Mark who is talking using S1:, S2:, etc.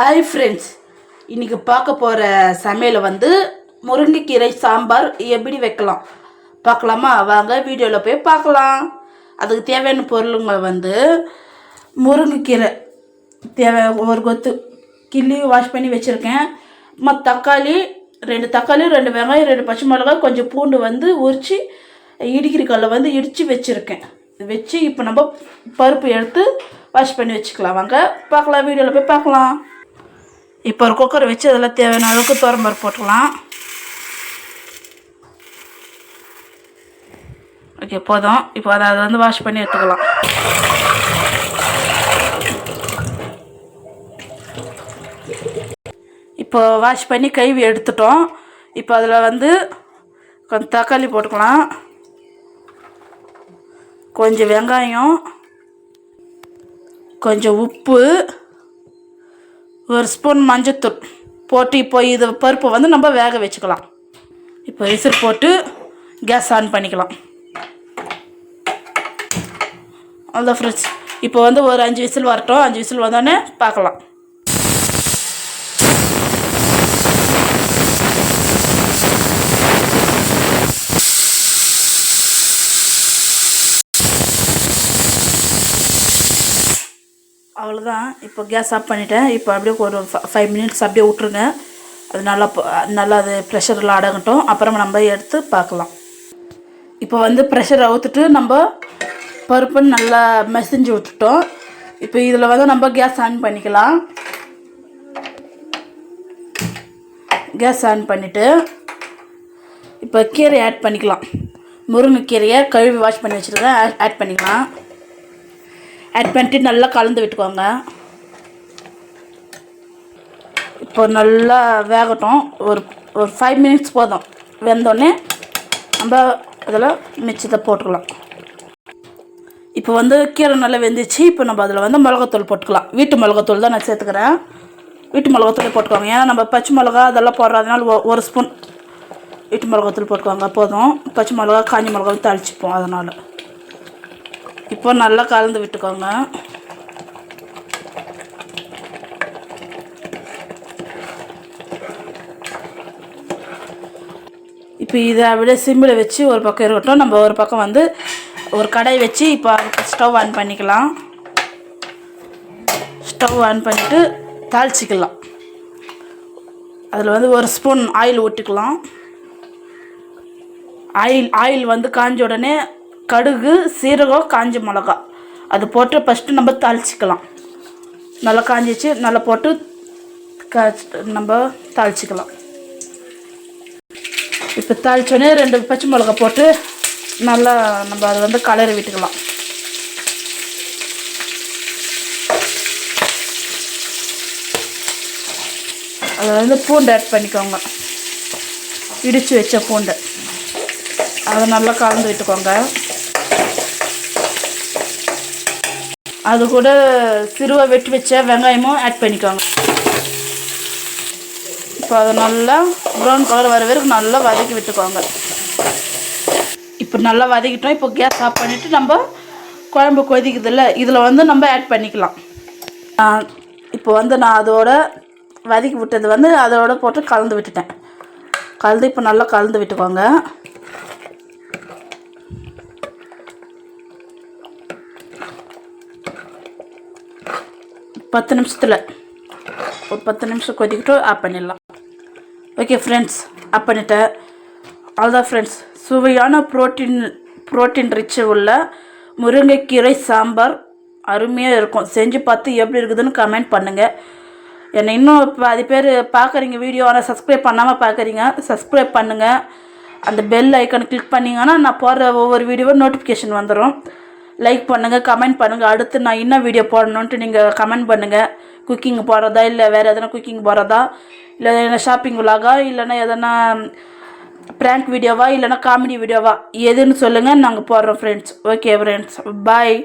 S1: Hi friends இன்றைக்கி பார்க்க போகிற சமையல் வந்து முருங்கைக்கீரை சாம்பார் எப்படி வைக்கலாம்? பார்க்கலாமா? வாங்க வீடியோவில் போய் பார்க்கலாம். அதுக்கு தேவையான பொருளுங்க வந்து முருங்கைக்கீரை. தேவை ஒரு கொத்து கிள்ளி வாஷ் பண்ணி வச்சுருக்கேன். மற்ற தக்காளி ரெண்டு தக்காளி ரெண்டு வெங்காயம் ரெண்டு பச்சை மிளகாய் கொஞ்சம் பூண்டு வந்து உரித்து இடிக்கிற கல்லை வந்து இடித்து வச்சுருக்கேன். வச்சு இப்போ நம்ம பருப்பு எடுத்து வாஷ் பண்ணி வச்சுக்கலாம். வாங்க பார்க்கலாம் வீடியோவில் போய் பார்க்கலாம். இப்போ ஒரு குக்கர் வச்சு அதில் தேவையான அளவுக்கு பருப்பு போட்டுக்கலாம். ஓகே போதும். இப்போ அதை அதை வந்து வாஷ் பண்ணி எடுத்துக்கலாம். இப்போ வாஷ் பண்ணி கைவி எடுத்துட்டோம். இப்போ அதில் வந்து கொஞ்சம் தக்காளி போட்டுக்கலாம். கொஞ்சம் வெங்காயம் கொஞ்சம் உப்பு ஒரு ஸ்பூன் மஞ்சத்தூள் போட்டு இப்போ இது பருப்பை வந்து நம்ம வேக வச்சுக்கலாம். இப்போ விசில் போட்டு கேஸ் ஆன் பண்ணிக்கலாம். அந்த ஃப்ரெண்ட்ஸ் இப்போ வந்து ஒரு அஞ்சு விசில் வரட்டும். அஞ்சு விசில் வந்தோடனே பார்க்கலாம். அவ்வளோதான் இப்போ கேஸ் ஆஃப் பண்ணிட்டேன். இப்போ அப்படியே ஒரு ஃபைவ் மினிட்ஸ் அப்படியே விட்ருங்க அது நல்லா நல்லா அது ப்ரெஷரில் அடங்கட்டும் அப்புறம் நம்ம எடுத்து பார்க்கலாம். இப்போ வந்து ப்ரெஷர் அவுத்துட்டு நம்ம பருப்புன்னு நல்லா மெசஞ்சு விட்டுட்டோம். இப்போ இதில் வந்து நம்ம கேஸ் ஆன் பண்ணிக்கலாம். கேஸ் ஆன் பண்ணிவிட்டு இப்போ கீரை ஆட் பண்ணிக்கலாம். முருங்கைக்கீரையை கழுவி வாஷ் பண்ணி வச்சுருக்கேன். ஆட் பண்ணிக்கலாம். ஆட் பண்ணிட்டு நல்லா கலந்து விட்டுக்கோங்க. இப்போ நல்லா வேகட்டும். ஒரு ஒரு ஃபைவ் மினிட்ஸ் போதும். வெந்தோடனே நம்ம அதில் மிச்சத்தை போட்டுக்கலாம். இப்போ வந்து கீரை நல்லா வெந்துச்சு. இப்போ நம்ம அதில் வந்து மிளகாத்தூள் போட்டுக்கலாம். வீட்டு மிளகாத்தூள் தான் நான் சேர்த்துக்கிறேன். வீட்டு மிளகாத்தூளே போட்டுக்கோங்க. ஏன்னா நம்ம பச்சை மிளகா அதெல்லாம் போடுறதுனால ஒ- ஒரு ஸ்பூன் வீட்டு மிளகாத்தூள் போட்டுக்கோங்க. போதும். பச்சை மிளகா காஞ்சி மிளகாவும் தாளிச்சுப்போம் அதனால். இப்போ நல்லா கலந்து விட்டுக்கோங்க. இப்போ இதை அப்படியே சிம்மில் வச்சு ஒரு பக்கம் இருக்கட்டும். நம்ம ஒரு பக்கம் வந்து ஒரு கடை வச்சு இப்போ ஸ்டவ் ஆன் பண்ணிக்கலாம். ஸ்டவ் ஆன் பண்ணிவிட்டு தாளிச்சிக்கலாம். அதில் வந்து ஒரு ஸ்பூன் ஆயில் ஊற்றிக்கலாம். ஆயில் ஆயில் வந்து காஞ்ச உடனே கடுகு சீரகம் காஞ்ச மிளகா. அது போட்டு ஃபஸ்ட்டு நம்ம தாளிச்சிக்கலாம். நல்லா காஞ்சிச்சு நல்லா போட்டு கா நம்ம தாளிச்சிக்கலாம். இப்போ தாளித்தோடனே ரெண்டு பச்சை மிளகா போட்டு நல்லா நம்ம அதை வந்து கலரி விட்டுக்கலாம். அதில் வந்து பூண்டு ஆட் பண்ணிக்கோங்க. இடித்து வச்ச பூண்டு. அதை நல்லா கலந்து விட்டுக்கோங்க. அது கூட சிறுவை வெட்டி வச்ச வெங்காயமும் ஆட் பண்ணிக்கோங்க. இப்போ அதை நல்லா ப்ரௌன் கலர் வர வரைக்கும் நல்லா வதக்கி விட்டுக்கோங்க. இப்போ நல்லா வதக்கிட்டோம். இப்போ கேஸ் ஆஃப் பண்ணிவிட்டு நம்ம குழம்பு கொதிக்குதுல்ல இதில் வந்து நம்ம ஆட் பண்ணிக்கலாம். இப்போ வந்து நான் அதோட வதக்கி விட்டது வந்து அதோட போட்டு கலந்து விட்டுட்டேன். கலந்து இப்போ நல்லா கலந்து விட்டுக்கோங்க. பத்து நிமிஷத்தில். ஒரு பத்து நிமிஷம் கொதிக்கிட்டு ஆஃப் பண்ணிடலாம். ஓகே ஃப்ரெண்ட்ஸ் ஆஃப் பண்ணிட்டேன் அவ்வளோதான் ஃப்ரெண்ட்ஸ் சுவையான ப்ரோட்டீன் புரோட்டீன் ரிச் உள்ள முருங்கைக்கீரை சாம்பார் அருமையாக இருக்கும். செஞ்சு பார்த்து எப்படி இருக்குதுன்னு கமெண்ட் பண்ணுங்கள் என்னை இன்னும் பாதி பேர் பார்க்குறீங்க வீடியோ ஆனால் சப்ஸ்கிரைப் பண்ணாமல் பார்க்குறீங்க சப்ஸ்கிரைப் பண்ணுங்கள் அந்த பெல் ஐக்கனை கிளிக் பண்ணிங்கன்னா நான் போடுற ஒவ்வொரு வீடியோவும் நோட்டிஃபிகேஷன் வந்துடும் லைக் பண்ணுங்கள் கமெண்ட் பண்ணுங்கள் அடுத்து நான் என்ன வீடியோ போடணுன்ட்டு நீங்கள் கமெண்ட் பண்ணுங்கள் குக்கிங் போடுறதா இல்லை வேறு எதனா குக்கிங் போடுறதா இல்லை எதனா ஷாப்பிங் விலாகா இல்லைன்னா எதனா ப்ராங்க் வீடியோவா இல்லைன்னா காமெடி வீடியோவா எதுன்னு சொல்லுங்கள் நாங்கள் போடுறோம் ஃப்ரெண்ட்ஸ் ஓகே ஃப்ரெண்ட்ஸ் பாய்